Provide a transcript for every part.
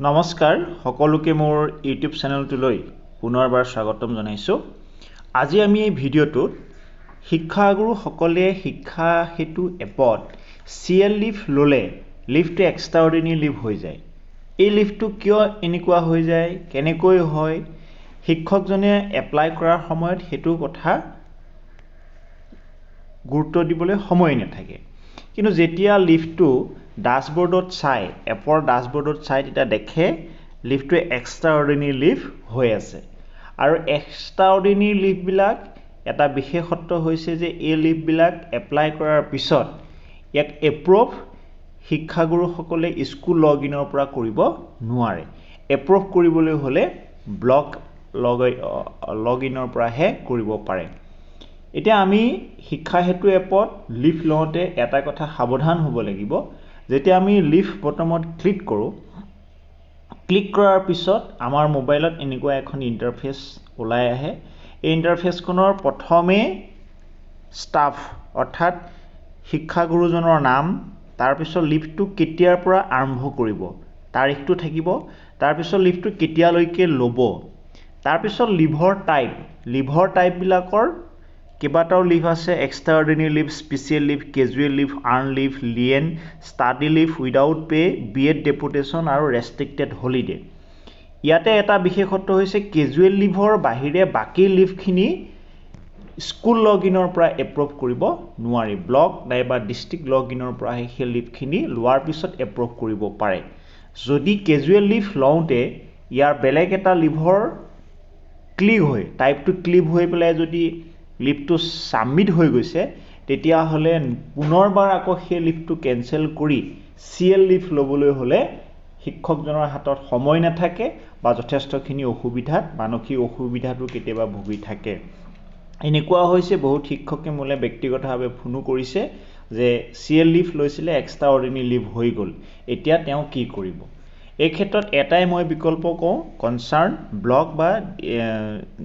নমস্কাৰ সকলোকে মোৰ ইউটিউব চেনেলটোলৈ পুনৰবাৰ স্বাগতম জনাইছোঁ। আজি আমি এই ভিডিঅ'টোত শিক্ষাগুৰুসকলে শিক্ষা সেতু এপত চি এল লিভ ল'লে লিভটো এক্সট্ৰা অৰ্ডিনেৰী লিভ হৈ যায়। এই লিভটো কিয় এনেকুৱা হৈ যায় কেনেকৈ হয় শিক্ষকজনে এপ্লাই কৰাৰ সময়ত সেইটো কথা গুৰুত্ব দিবলৈ সময় নাথাকে। কিন্তু যেতিয়া লিভটো ডাছবৰ্ডত চাই এপৰ ডাছবৰ্ডত চাই তেতিয়া দেখে লিভটো এক্সট্ৰা অৰ্ডিনেৰী লিভ হৈ আছে। আৰু এক্সট্ৰা অৰ্ডিনেৰী লিভবিলাক এটা বিশেষত্ব হৈছে যে এই লিভবিলাক এপ্লাই কৰাৰ পিছত ইয়াক এপ্ৰুভ শিক্ষাগুৰুসকলে স্কুল লগ ইনৰ পৰা কৰিব নোৱাৰে। এপ্ৰুভ কৰিবলৈ হ'লে ব্লক লগ লগ ইনৰ পৰাহে কৰিব পাৰে। এতিয়া আমি শিক্ষা সেতু এপত লিভ লওঁতে এটা কথা সাৱধান হ'ব লাগিব। যেতিয়া আমি লিভ বটমত ক্লিক কৰোঁ ক্লিক কৰাৰ পিছত আমাৰ মোবাইলত এনেকুৱা এখন ইণ্টাৰফেচ ওলাই আহে। এই ইণ্টাৰফেচখনৰ প্ৰথমে ষ্টাফ অৰ্থাৎ শিক্ষাগুৰুজনৰ নাম তাৰপিছত লিভটো কেতিয়াৰ পৰা আৰম্ভ কৰিব তাৰিখটো থাকিব তাৰপিছত লিভটো কেতিয়ালৈকে ল'ব তাৰপিছত লিভৰ টাইপ লিভৰ টাইপবিলাকৰ কেইবাটাও লিভ আছে extra ordinary leave special leave casual leave earn leave lien study leave without pay' B Ed deputation আৰু ৰেষ্ট্ৰিক্টেড হলিডে ইয়াতে এটা বিশেষত্ব হৈছে কেজুৱেল লিভৰ বাহিৰে বাকী লিভখিনি স্কুল লগ ইনৰ পৰা এপ্ৰুভ কৰিব নোৱাৰি। ব্লক নাইবা ডিষ্ট্ৰিক্ট লগ ইনৰ পৰাহে সেই লিভখিনি লোৱাৰ পিছত এপ্ৰুভ কৰিব পাৰে। যদি কেজুৱেল লিভ লওঁতে ইয়াৰ বেলেগ এটা লিভৰ ক্লিক হৈ টাইপটো ক্লিক হৈ পেলাই যদি লিভটো ছাবমিট হৈ গৈছে তেতিয়াহ'লে পুনৰবাৰ আকৌ সেই লিভটো কেঞ্চেল কৰি চি এল লিভ ল'বলৈ হ'লে শিক্ষকজনৰ হাতত সময় নাথাকে বা যথেষ্টখিনি অসুবিধাত মানসিক অসুবিধাটো কেতিয়াবা ভুগি থাকে। এনেকুৱা হৈছে বহুত শিক্ষকে মোলৈ ব্যক্তিগতভাৱে ফোনো কৰিছে যে চি এল লিভ লৈছিলে এক্সট্ৰা অৰ্ডিনেৰী লিভ হৈ গ'ল। এতিয়া তেওঁ কি কৰিব? এই ক্ষেত্ৰত এটাই মই বিকল্প কওঁ কনচাৰ্ণ ব্লক বা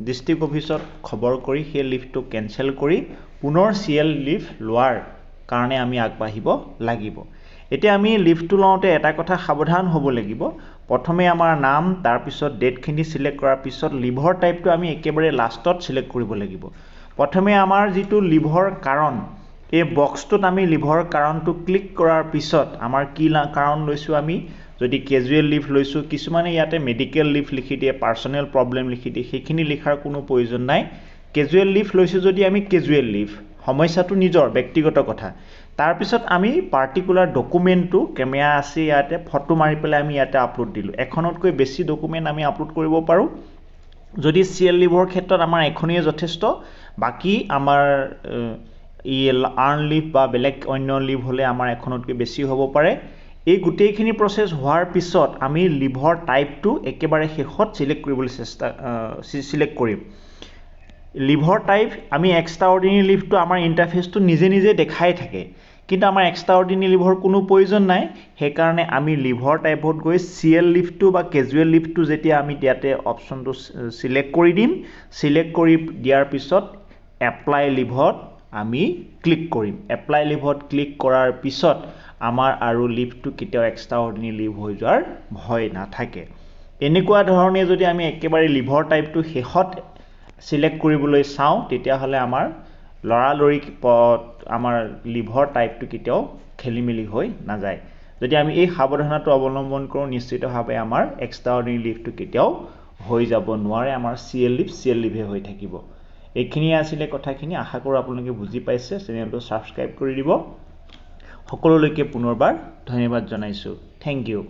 ডিষ্ট্ৰিক্ট অফিচত খবৰ কৰি সেই লিভটো কেঞ্চেল কৰি পুনৰ চি এল লিভ লোৱাৰ কাৰণে আমি আগবাঢ়িব লাগিব। এতিয়া আমি লিভটো লওঁতে এটা কথা সাৱধান হ'ব লাগিব। প্ৰথমে আমাৰ নাম তাৰপিছত ডেটখিনি চিলেক্ট কৰাৰ পিছত লিভৰ টাইপটো আমি একেবাৰে লাষ্টত চিলেক্ট কৰিব লাগিব। প্ৰথমে আমাৰ যিটো লিভৰ কাৰণ এই বক্সটোত আমি লিভৰ কাৰণটো ক্লিক কৰাৰ পিছত আমাৰ কি কাৰণ লৈছোঁ আমি? যদি কেজুৱেল লিভ লৈছোঁ কিছুমানে ইয়াতে মেডিকেল লিভ লিখি দিয়ে পাৰ্চনেল প্ৰব্লেম লিখি দিয়ে সেইখিনি লিখাৰ কোনো প্ৰয়োজন নাই। কেজুৱেল লিভ লৈছোঁ যদি আমি কেজুৱেল লিভ সমস্যাটো নিজৰ ব্যক্তিগত কথা। তাৰপিছত আমি পাৰ্টিকুলাৰ ডকুমেণ্টটো কেমেৰা আছে ইয়াতে ফটো মাৰি পেলাই আমি ইয়াতে আপলোড দিলোঁ। এখনতকৈ বেছি ডকুমেণ্ট আমি আপলোড কৰিব পাৰোঁ। যদি চি এল লিভৰ ক্ষেত্ৰত আমাৰ এখনেই যথেষ্ট বাকী আমাৰ ই আৰ্ণ লিভ বা বেলেগ অন্য লিভ হ'লে আমাৰ এখনতকৈ বেছি হ'ব পাৰে। এই গোটেইখিনি প্ৰচেছ হোৱাৰ পিছত আমি লিভৰ টাইপটো একেবাৰে শেষত চিলেক্ট কৰিবলৈ চেষ্টা চিলেক্ট কৰিম। লিভৰ টাইপ আমি এক্সট্ৰা অৰ্ডিনেৰী লিভটো আমাৰ ইণ্টাৰফেচটো নিজে নিজে দেখাই থাকে। কিন্তু আমাৰ এক্সট্ৰা অৰ্ডিনেৰী লিভৰ কোনো প্ৰয়োজন নাই। সেইকাৰণে আমি লিভৰ টাইপত গৈ চি এল লিভটো বা কেজুৱেল লিভটো যেতিয়া আমি ইয়াতে অপশ্যনটো চিলেক্ট কৰি দিম চিলেক্ট কৰি দিয়াৰ পিছত এপ্লাই লিভত আমি ক্লিক কৰিম। এপ্লাই লিভত ক্লিক কৰাৰ পিছত আমাৰ আৰু লিভটো কেতিয়াও এক্সট্ৰা অৰ্ডিনেৰী লিভ হৈ যোৱাৰ ভয় নাথাকে। এনেকুৱা ধৰণে যদি আমি একেবাৰে লিভৰ টাইপটো শেষত চিলেক্ট কৰিবলৈ চাওঁ তেতিয়াহ'লে আমাৰ লৰালৰি আমাৰ লিভৰ টাইপটো কেতিয়াও খেলি মেলি হৈ নাযায়। যদি আমি এই সাৱধানতাটো অৱলম্বন কৰোঁ নিশ্চিতভাৱে আমাৰ এক্সট্ৰা অৰ্ডিনেৰী লিভটো কেতিয়াও হৈ যাব নোৱাৰে। আমাৰ C L leave C L লিভে হৈ থাকিব। এইখিনিয়ে আছিলে কথাখিনি। আশা কৰোঁ আপোনালোকে বুজি পাইছে। চেনেলটো ছাবস্ক্ৰাইব কৰি দিব। সকলোলৈকে পুনৰবাৰ ধন্যবাদ জনাইছোঁ। Thank you.